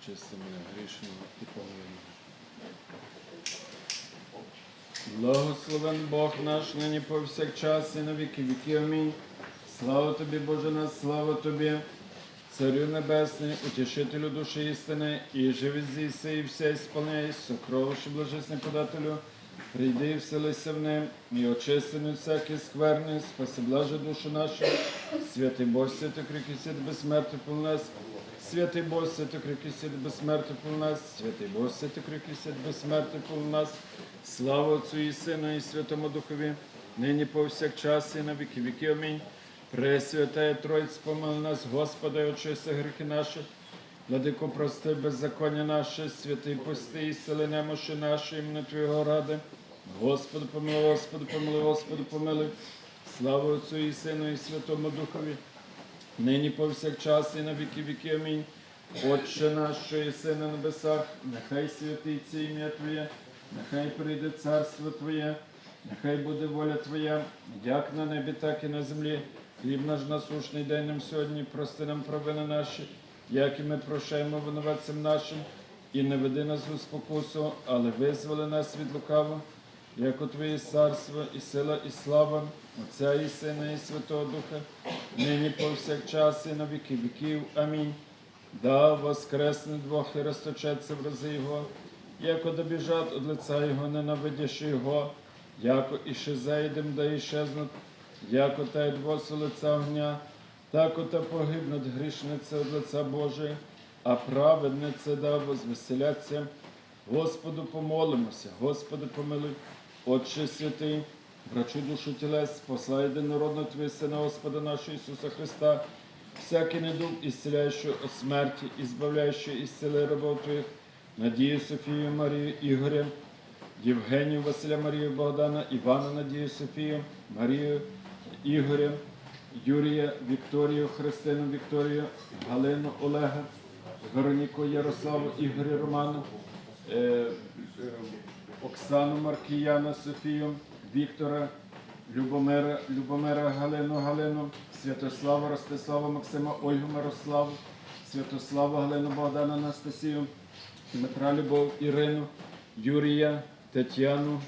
очисти мене грішного і помилуй. Благословен Бог наш, нині повсякчас і на віки віки. Амінь. Слава тобі, Боже наш, слава тобі, Царю Небесний, утішителю душі істини, і живи зіси, і все ісполняй, сокровище блажесне подателю, прийди і вселися в ним, і очисти від всякі скверни, спаси блаже душу нашу, святий Бог, святий крики свят безсмертний пол нас, святий Бог, святий крики свят безсмертний пол нас, святий Бог, святий крики свят безсмертний пол нас, слава Отцю і Сину, і Святому Духові, нині повсякчас і на віки віки. Амінь. Пресвятая Тройць, помили нас, Господи, очисти гріхи наші, Владико, прости беззаконня наше, святий пусти і сили немощі наші, імені Твого ради. Господи, помилуй, Господи, помилуй, Господи, помилуй. Слава Отцю і Сину, і Святому Духові, нині повсякчас і на віки віки. Амінь. Отче наш, що єси на небесах, нехай святиться ім'я Твоє, нехай прийде царство Твоє, нехай буде воля Твоя, як на небі, так і на землі. Хліб наш насушний день нам сьогодні, прости нам провини наші, як і ми прощаємо винуватцям нашим, і не веди нас у спокусу, але визволи нас від лукавого, як у Твоє царство, і сила, і слава, Отця і Сина, і Святого Духа, нині повсякчас, і на віки віків. Амінь. Да воскресне двох і розточеться в рази Його, яко добіжать од лица Його, ненавидящи Його, яко іще зайдем, да іщезнуть, яко та й двоси лиця огня, тако та погибнуть грішниця від лиця Божої, а праведниця да возвеселяться. Господу помолимося, Господи помилуй, Отче святий, врачу душу тілес, посла єдинородного Твого Сина Господа нашого Ісуса Христа, всякий недуг, ісцеляючий от смерті, і збавляючий із сили рабов Надію Софію, Марію, Ігоря, Євгенію, Василя, Марію, Богдана, Івана, Надію, Софію, Марію, Ігоря, Юрія, Вікторію, Христину, Вікторію, Галину, Олега, Вероніку, Ярославу, Ігоря, Роману, е, е, Оксану, Маркіяна, Софію, Віктора, Любомира, Любомира, Галину, Галину, Святослава, Ростислава, Максима, Ольгу, Мирославу, Святославу, Галину, Богдана, Анастасію, Дмитра Любов, Ірину, Юрія, Тетяну,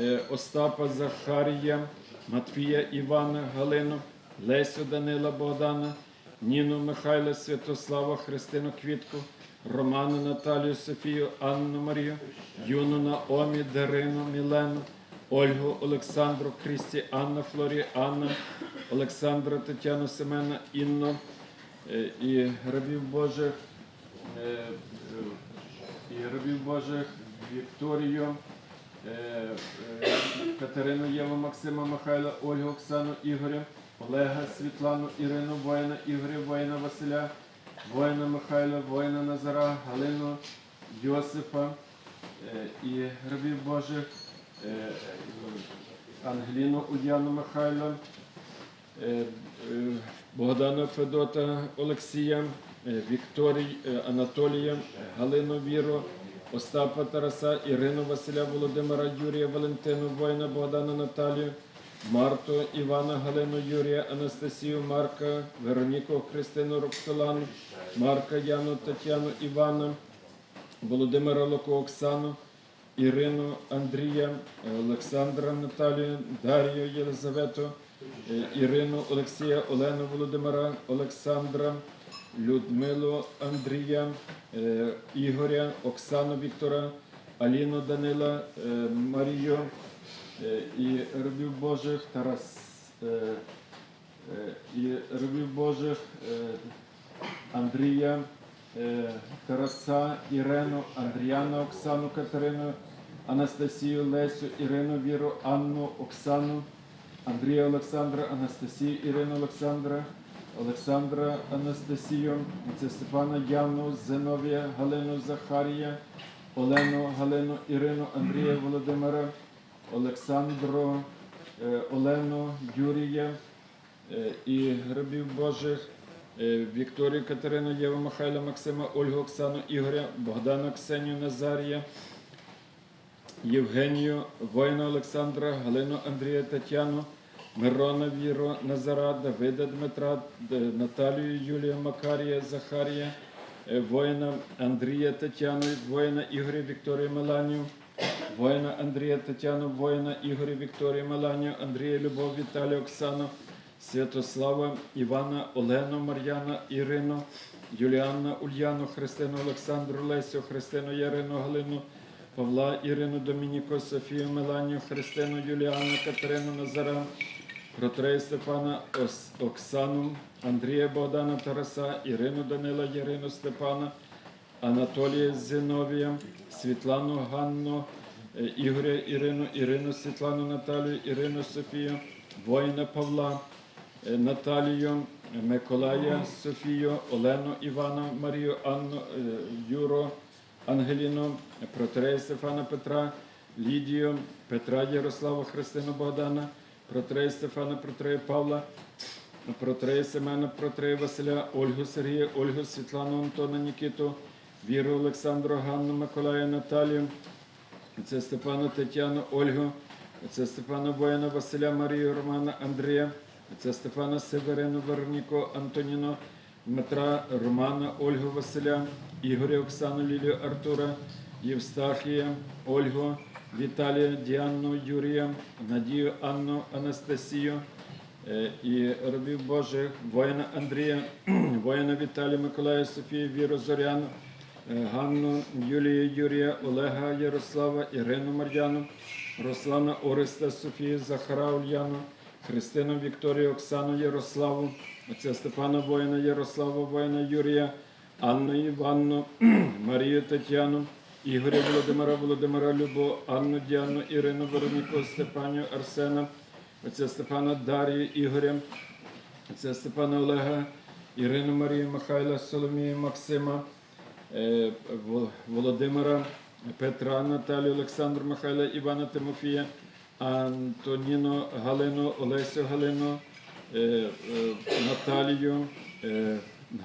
е, Остапа, Захарія, Матвія, Івана, Галину, Лесю, Данила, Богдана, Ніну, Михайла, Святослава, Христину, Квітку, Роману, Наталію, Софію, Анну Марію, Юну Наомі, Дарину, Мілену, Ольгу, Олександру, Крісті, Анна, Флорі, Анна, Олександра, Тетяну, Семена, Інну е, і рабів Божих, е, е, і рабів Божих Вікторію, Катерину, Єву, Максима, Михайла, Ольгу, Оксану, Ігоря, Олега, Світлану, Ірину, воїна, Ігоря, воїна Василя, воїна Михайла, воїна Назара, Галину, Йосипа і рабів Божих, Ангеліну, Ульяну Михайла, е, е, Богдана Федота Олексія, е, Вікторій е, Анатолія, Галину Віру, Остапа Тараса, Ірину Василя Володимира, Юрія Валентину, воїна Богдана Наталію, Марту, Івана, Галину, Юрія, Анастасію, Марка, Вероніку, Христину, Роксолану, Марка, Яну, Тетяну, Івана, Володимира Луку, Оксану, Ірину, Андрія, Олександра, Наталію, Дар'ю, Єлизавету, е, Ірину, Олексія, Олену, Володимира, Олександра, Людмилу, Андрія, е, Ігоря, Оксану Віктора, Аліну Данила, е, Марію е, і рабів Божих Тарас е, е, і рабів Божих е, Андрія, е, Тараса, Ірену, Андріяна, Оксану, Катерину, Анастасію, Лесю, Ірину, Віру, Анну, Оксану, Андрія Олександра, Анастасію, Ірину Олександра, Олександра Анастасію, Степана Яну, Зиновія, Галину Захарія, Олену, Галину, Ірину, Андрія Володимира, Олександру, е, Олену, Юрія е, і рабів Божих. е, Вікторію Катерину, Єву Михайла, Максима, Ольгу, Оксану, Ігоря, Богдана, Ксенію, Назарія, Євгенію, воїна Олександра, Галину Андрія, Тетяну, Мирона Віру, Назара, Давида Дмитра, Наталію, Юлія, Макарія, Захарія, е, воїна Андрія Тетяну, воїна Ігоря Вікторію Меланію, воїна Андрія Тетяну, воїна Ігоря Вікторію Меланію, Андрія Любов Віталію Оксану, Святослава Івана, Олену, Мар'яна, Ірину, Юліанна, Ульяну, Христину, Олександру, Лесю, Христину, Ярину, Галину, Павла, Ірину, Домініку, Софію, Меланію, Христину, Юліану, Катерину, Назара, Протрея Степана, Ос- Оксану, Андрія Богдана Тараса, Ірину Данила, Ярину Степана, Анатолія Зиновія, Світлану Ганну, е, Ігоря Ірину, Ірину Світлану Наталію, Ірину Софію, воїна Павла, е, Наталію, Миколая Софію, Олену Івана, Марію, Анну, е, Юро, Ангеліну, протерея Стефана Петра, Лідію, Петра Ярослава, Христину Богдана, протерея Стефана, протерея Павла, Протрея Семена, Протрея Василя, Ольгу Сергія, Ольгу Світлану Антона Нікіту, Віру Олександру, Ганну Миколая Наталію, це Степану Тетяну, Ольгу, це Степана Воїна, Василя Марію, Романа Андрія, це Стефана Северину, Вероніку, Антоніно, Дмитра, Романа, Ольгу Василя, Ігоря, Оксану, Лілію, Артура, Євстахія, Ольгу, Віталія, Діанну, Юрія, Надію, Анну, Анастасію, Е, і рабів Божих, воїна Андрія, воїна Віталія, Миколая, Софію, Віру Зоряну, е, Ганну, Юлію, Юрія, Олега, Ярослава, Ірину Мар'яну, Руслана Ореста, Софію, Захара Ульяну, Христину Вікторію, Оксану Ярославу, отця Степана воїна, Ярослава, воїна Юрія, Анну Іванну, Марію Тетяну, Ігоря Володимира, Володимира Любо, Анну Діану, Ірину Вероніку, Степанію, Арсена, отця Степана Дар'ю, Ігоря, отця Степана Олега, Ірину Марію, Михайла, Соломію, Максима, е, Володимира, Петра, Наталію, Олександру, Михайла, Івана Тимофія, Антоніну, Галину, Олесю Галину, Наталію, е,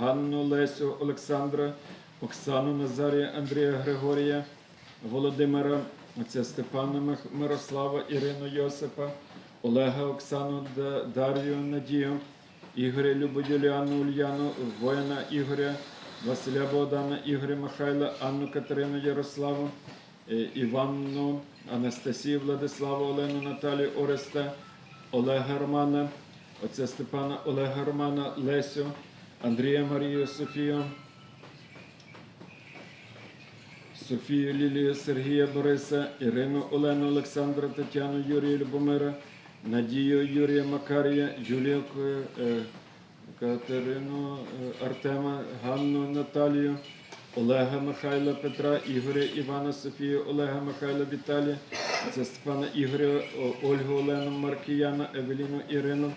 Ганну, Лесю, Олександра, Оксану Назарія, Андрія Григорія, Володимира, отця Степана Мирослава, Ірину Йосипа, Олега Оксану Дар'ю Надію, Ігоря Любу Юліану Ульяну, воїна Ігоря, Василя Богдана, Ігоря Михайла, Анну Катерину Ярославу, е, Іванну, Анастасію Владиславу, Олену Наталію Ореста, Олега Романа, отця Степана Олега Романа, Лесю, Андрія Марію Софію, Софію Лілію, Сергія Бориса, Ірину Олену, Олександра, Тетяну, Юрія Любомира, Надію Юрія Макарія, Юлію е, Катерину е, Артема, Ганну Наталію, Олега Михайла Петра, Ігоря Івана Софію, Олега Михайла Віталія, це Степана Ігоря, Ольгу Олену Маркіяна, Евеліну Ірину,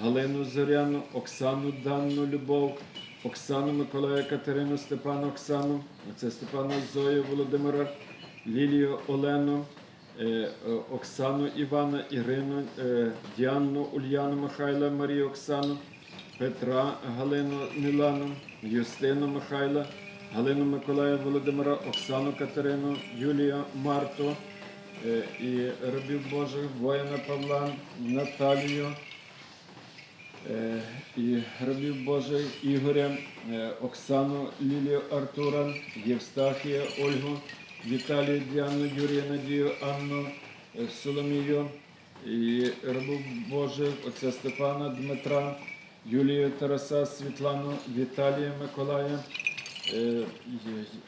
Галину Зоряну, Оксану Данну Любов, Оксану Миколая Катерину, Степану Оксану, це Степана Зою Володимира, Лілію Олену, е, е, Оксану Івана, Ірину, е, Діанну Ульяну Михайла, Марію Оксану, Петра Галину Мілану, Юстину Михайла, Галину Миколая Володимира, Оксану Катерину, Юлію Марту і рабів Божих, воїна Павла, Наталію. Е, і рабів Божих Ігоря, е, Оксану Лілію Артура, Євстахія, Ольгу, Віталію Діану, Юрія Надію, Анну, е, Соломію, і рабів Божих, отця Степана, Дмитра, Юлію Тараса, Світлану, Віталія Миколая,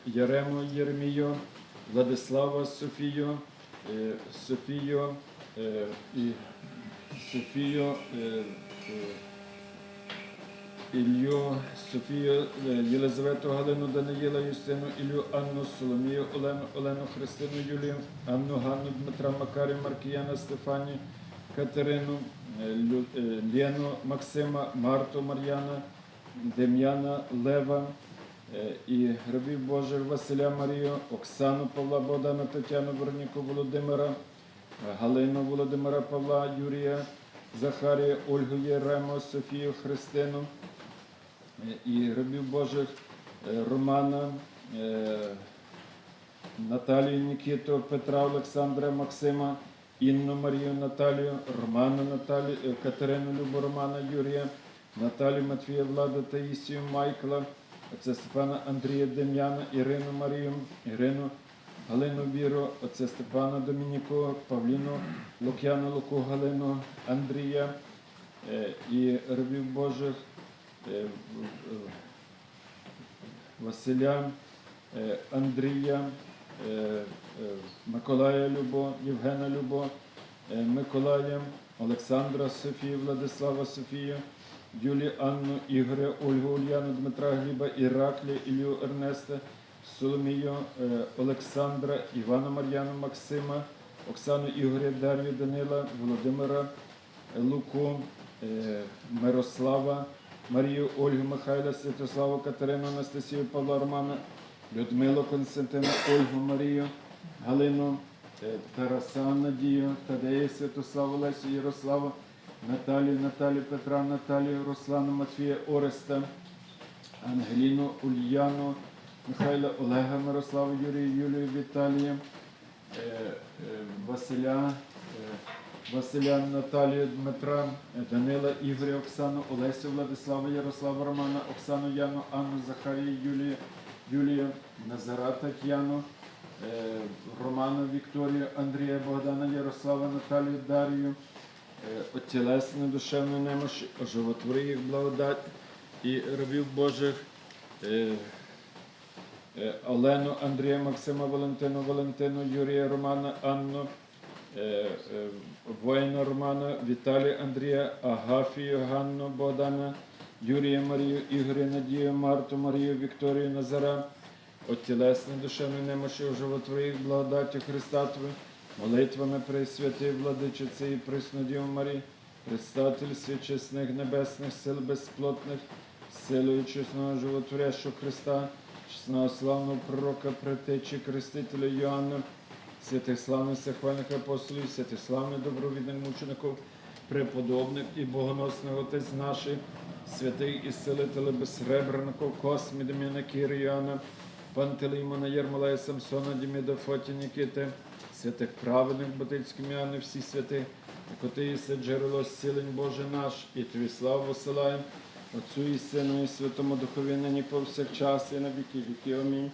Ярему Єремію, Владислава Софію, Софію і Софію. Ілью, Софію, е, Єлизавету, Галину, Даниїла, Юстину, Ілю, Анну, Соломію, Олену, Олену, Христину, Юлію, Анну, Ганну, Дмитра, Макарію, Маркіяна, Стефанію, Катерину, е, Лену, Максима, Марту, Мар'яна, Дем'яна, Лева е, і рабів Божих Василя Марію, Оксану, Павла, Богдана, Тетяну, Вероніку, Володимира, Галину, Володимира, Павла, Юрія, Захарія, Ольгу Єрему, Софію, Христину е, і рабів Божих е, Романа, е, Наталію Нікіту, Петра Олександра, Максима, Інну Марію Наталію, Романа Наталію, Катерину Любу Романа Юрія, Наталію Матвія Влада Таїсію Майкла, отця Степана Андрія Дем'яна, Ірину Марію, Ірину Галину Віру, отця Степана Домініку, Павліну, Лук'яну Луку, Галину, Андрія е, і рабів Божих, е, Василя, е, Андрія, Миколая Любо, Євгена Любо, Миколая, Олександра Софію, Владислава Софію, Юлію Анну, Ігоря, Ольгу, Ульяну, Дмитра Гліба, Іраклі, Ілью Ернеста, Соломію, е, Олександра, Івана Мар'яну, Максима, Оксану Ігоря, Дар'ю, Данила, Володимира, е, Луку, е, Мирослава, Марію, Ольгу, Михайла, Святославу, Катерину, Анастасію, Павла Романа, Людмилу, Константина, Ольгу, Марію, Галину, Тараса, Надію, Тадея, Святославу, Лесю, Ярославу, Наталію, Наталію, Петра, Наталію, Руслану, Матвія, Ореста, Ангеліну, Ульяну, Михайла, Олега, Мирославу, Юрію, Юлію, Віталія, е, е, Василя, е, Василя, Наталію, Дмитра, Данила, Ігоря, Оксану, Олесю, Владислава, Ярослава, Романа, Оксану, Яну, Анну, Захарію, Юлію, Юлію, Назара, Тетяну, Роману, Вікторію, Андрія, Богдана, Ярослава, Наталію, Дарію, отілесне душевної немощі, оживотвори їх благодать і рабів Божих. Е, Олену, Андрія, Максима, Валентину, Валентину, Юрія, Романа, Анну, е, е, воїна Романа, Віталія, Андрія, Агафію, Ганну, Богдана, Юрія, Марію, Ігоря, Надію, Марту, Марію, Вікторію, Назара, отілесне душевної немощі, оживотвори їх благодаттю Христа Твою, молитвами Пресвятий Владичиці і Преснодіву Марії, предстатель світ чесних небесних сил безплотних, силою чесного животворящого Христа, чесного славного пророка, предтечі Крестителя Йоанна, святих славних всехвальних апостолів, святих славних добровідних мучеників, преподобних і богоносних отець наших, святих і силителів безсребреників, Космі, Дем'яна, Кіри, Йоанна, Пантелеймона, Єрмолая, Самсона, Діміда, Фоті, Нікіти, святих праведних Батицьким Іоанни, всі святи, коти єси джерело зцілень Боже наш, і Тобі славу посилаємо, Отцю і Сину, і Святому Духові, нині повсякчас, і на віки віки. Амінь.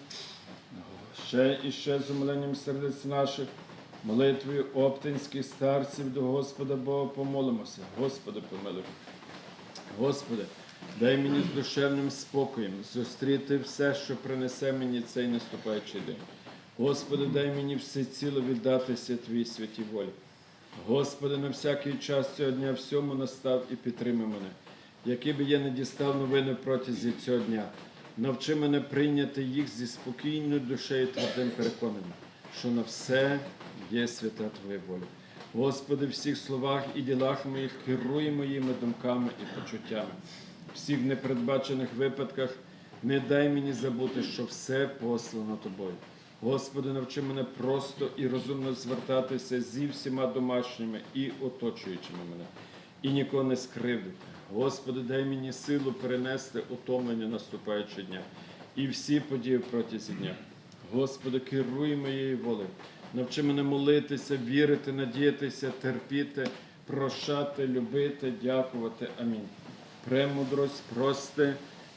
Ще і ще з умиленням сердець наших, молитвою оптинських старців до Господа Бога помолимося. Господи, помилуй. Господи, дай мені з душевним спокоєм зустріти все, що принесе мені цей наступаючий день. Господи, дай мені все ціло віддатися Твоїй святій волі. Господи, на всякий час цього дня всьому настав і підтримай мене, які би я не дістав новини протязі цього дня. Навчи мене прийняти їх зі спокійною душею твердим переконанням, що на все є свята Твоя воля. Господи, в всіх словах і ділах моїх керуй моїми думками і почуттями. Всіх непередбачених випадках не дай мені забути, що все послано Тобою. Господи, навчи мене просто і розумно звертатися зі всіма домашніми і оточуючими мене, і нікого не скривдити. Господи, дай мені силу перенести утомлення наступаючого дня і всі події протязі дня. Господи, керуй моєю волею. Навчи мене молитися, вірити, надіятися, терпіти, прощати, любити, дякувати. Амінь. Премудрость, прости,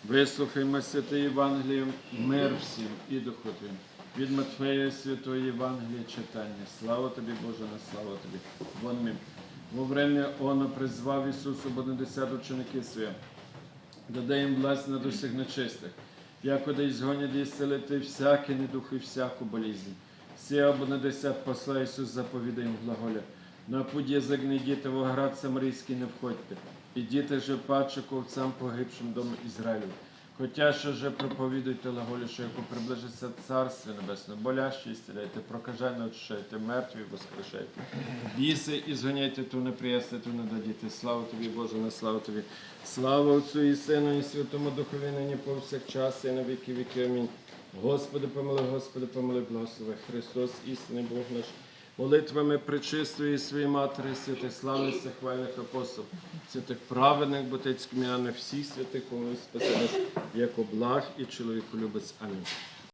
вислухаймо святе Євангеліє, мир всім і духу Від Матфея Святої Євангелія читання. Слава тобі, Боже, на слава тобі. Вон ми. Во время оно призвав Ісусу Бонадесят ученики свої, даде їм власть над усіх нечистих, якоди згонять і зцелити всякий недух і всяку болізнь. Всі або десят посла Ісус заповідає їм глаголя. На путь язик не йдіте, в оград Самарійський не входьте. Ідіте же паче ковцям погибшим дому Ізраїлю. Хотя що же проповідуйте глаголі, що яку приближиться Царство Небесне, болящі ісціляйте, прокажене очищайте, мертві воскрешайте. Біси і зганяйте, ту не приясти, ту не дадіте. Слава тобі, Боже, на славу тобі. Слава Отцю і Сину, і Святому Духові, нині повсякчас, і на віки віки. Амінь. Господи, помилуй, Господи, помилуй, благослови. Христос, істинний Бог наш. Молитвами причистої своєї матері, святих славних хвальних апостол, святих праведних ботицьких м'яних, всіх святих, кому спаси як облаг і чоловіку любець. Амінь.